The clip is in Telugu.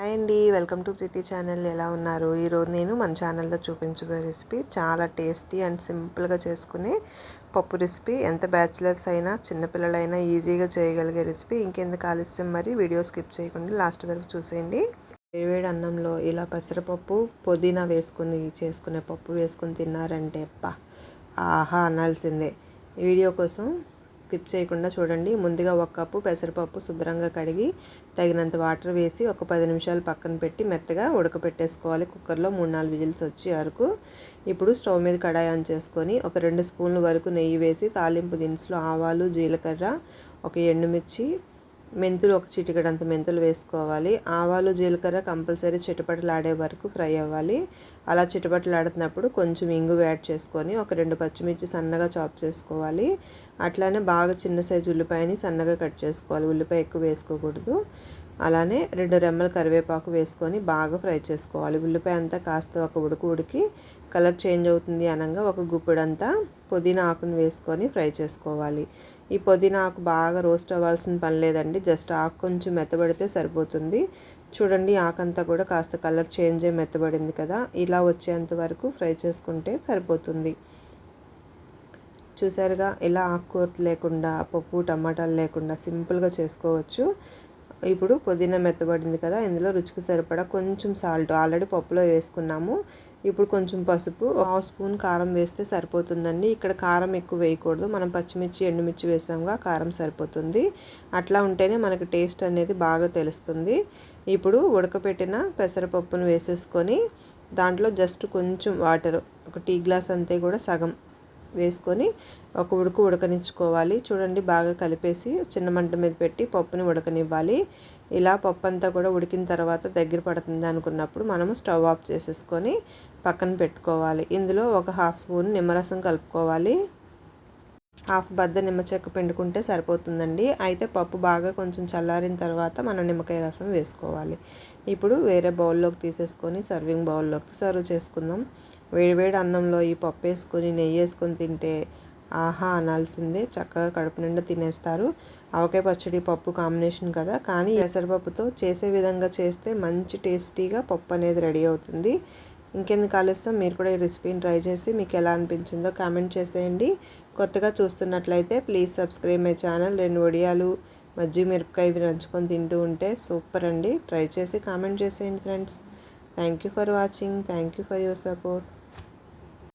హాయ్ అండి. Welcome to Preethi channel. ఎలా ఉన్నారు? ఈరోజు నేను మన ఛానల్లో చూపించబోయే రెసిపీ చాలా టేస్టీ అండ్ సింపుల్గా చేసుకునే పప్పు రెసిపీ. ఎంత బ్యాచిలర్స్ అయినా చిన్నపిల్లలైనా ఈజీగా చేయగలిగే రెసిపీ. ఇంకెందుకు ఆలస్యం? మరి వీడియో స్కిప్ చేయకుండా లాస్ట్ వరకు చూసేయండి. వేడివేడి అన్నంలో ఇలా పెసరపప్పు పుదీనా వేసుకుని చేసుకునే పప్పు వేసుకుని తిన్నారంటే అబ్బా ఆహా అనాల్సిందే. వీడియో కోసం స్కిప్ చేయకుండా చూడండి. ముందుగా ఒక కప్పు పెసరపప్పు శుభ్రంగా కడిగి తగినంత వాటర్ వేసి ఒక పది నిమిషాలు పక్కన పెట్టి మెత్తగా ఉడకపెట్టేసుకోవాలి. కుక్కర్లో మూడు నాలుగు విజిల్స్ వచ్చే వరకు. ఇప్పుడు స్టవ్ మీద కడాయి ఆన్ చేసుకొని ఒక రెండు స్పూన్ల వరకు నెయ్యి వేసి తాలింపు దినుసులు ఆవాలు జీలకర్ర ఒక ఎండుమిర్చి మెంతులు ఒక చిటికడంత మెంతులు వేసుకోవాలి. ఆవాలు జీలకర్ర కంపల్సరీ చిటపటలాడే వరకు ఫ్రై అవ్వాలి. అలా చిటపటలాడుతున్నప్పుడు కొంచెం ఇంగు యాడ్ చేసుకొని ఒక రెండు పచ్చిమిర్చి సన్నగా చాప్ చేసుకోవాలి. అట్లానే బాగా చిన్న సైజు ఉల్లిపాయని సన్నగా కట్ చేసుకోవాలి. ఉల్లిపాయ ఎక్కువ వేసుకోకూడదు. అలానే రెండు రెమ్మల కరివేపాకు వేసుకొని బాగా ఫ్రై చేసుకోవాలి. ఉల్లిపాయ అంతా కాస్త ఒక ఉడుకు ఉడికి కలర్ చేంజ్ అవుతుంది అనగా ఒక గుప్పిడంతా పుదీనా ఆకును వేసుకొని ఫ్రై చేసుకోవాలి. ఈ పుదీనా ఆకు బాగా రోస్ట్ అవ్వాల్సిన పని లేదండి. జస్ట్ ఆకు కొంచెం మెత్తబడితే సరిపోతుంది. చూడండి ఆకంతా కూడా కాస్త కలర్ చేంజ్ అయ్యి మెత్తబడింది కదా. ఇలా వచ్చేంత వరకు ఫ్రై చేసుకుంటే సరిపోతుంది. చూసారుగా ఇలా ఆకుకూరలు లేకుండా పప్పు టమాటాలు లేకుండా సింపుల్గా చేసుకోవచ్చు. ఇప్పుడు పుదీనా మెత్తబడింది కదా ఇందులో రుచికి సరిపడా కొంచెం సాల్ట్. ఆల్రెడీ పప్పులో వేసుకున్నాము. ఇప్పుడు కొంచెం పసుపు హాఫ్ స్పూన్ కారం వేస్తే సరిపోతుందండి. ఇక్కడ కారం ఎక్కువ వేయకూడదు. మనం పచ్చిమిర్చి ఎండుమిర్చి వేసాముగా కారం సరిపోతుంది. అట్లా ఉంటేనే మనకి టేస్ట్ అనేది బాగా తెలుస్తుంది. ఇప్పుడు ఉడకపెట్టిన పెసరపప్పును వేసేసుకొని దాంట్లో జస్ట్ కొంచెం వాటర్ ఒక టీ గ్లాస్ అంతే కూడా సగం వేసుకొని ఒక ఉడుకు ఉడకనిచ్చుకోవాలి. చూడండి బాగా కలిపేసి చిన్న మంట మీద పెట్టి పప్పుని ఉడకనివ్వాలి. ఇలా పప్పు అంతా కూడా ఉడికిన తర్వాత దగ్గర పడుతుంది అనుకున్నప్పుడు మనము స్టవ్ ఆఫ్ చేసేసుకొని పక్కన పెట్టుకోవాలి. ఇందులో ఒక హాఫ్ స్పూన్ నిమ్మరసం కలుపుకోవాలి. హాఫ్ బద్ద నిమ్మ చెక్క పిండుకుంటే సరిపోతుందండి. అయితే పప్పు బాగా కొంచెం చల్లారిన తర్వాత మనం నిమ్మకాయ రసం వేసుకోవాలి. ఇప్పుడు వేరే బౌల్లోకి తీసేసుకొని సర్వింగ్ బౌల్లోకి సర్వ్ చేసుకుందాం. వేడివేడి అన్నంలో ఈ పప్పు వేసుకొని నెయ్యి వేసుకొని తింటే ఆహా అనాల్సిందే. చక్కగా కడుపు నిండా తినేస్తారు. ఆవకాయ పచ్చడి పప్పు కాంబినేషన్ కదా. కానీ పెసరపప్పుతో చేసే విధంగా చేస్తే మంచి టేస్టీగా పప్పు అనేది రెడీ అవుతుంది. ఇంకెందుకు ఆలస్యం? మీరు కూడా ఈ రెసిపీని ట్రై చేసి మీకు ఎలా అనిపించిందో కామెంట్ చేసేయండి. కొత్తగా చూస్తున్నట్లయితే ప్లీజ్ సబ్స్క్రైబ్ మై ఛానల్. రెండు వడియాలు మజ్జి మిరపకాయ ఇవి నంచుకొని తింటూ ఉంటే సూపర్ అండి. ట్రై చేసి కామెంట్ చేసేయండి friends. Thank you for watching. Thank you for your support.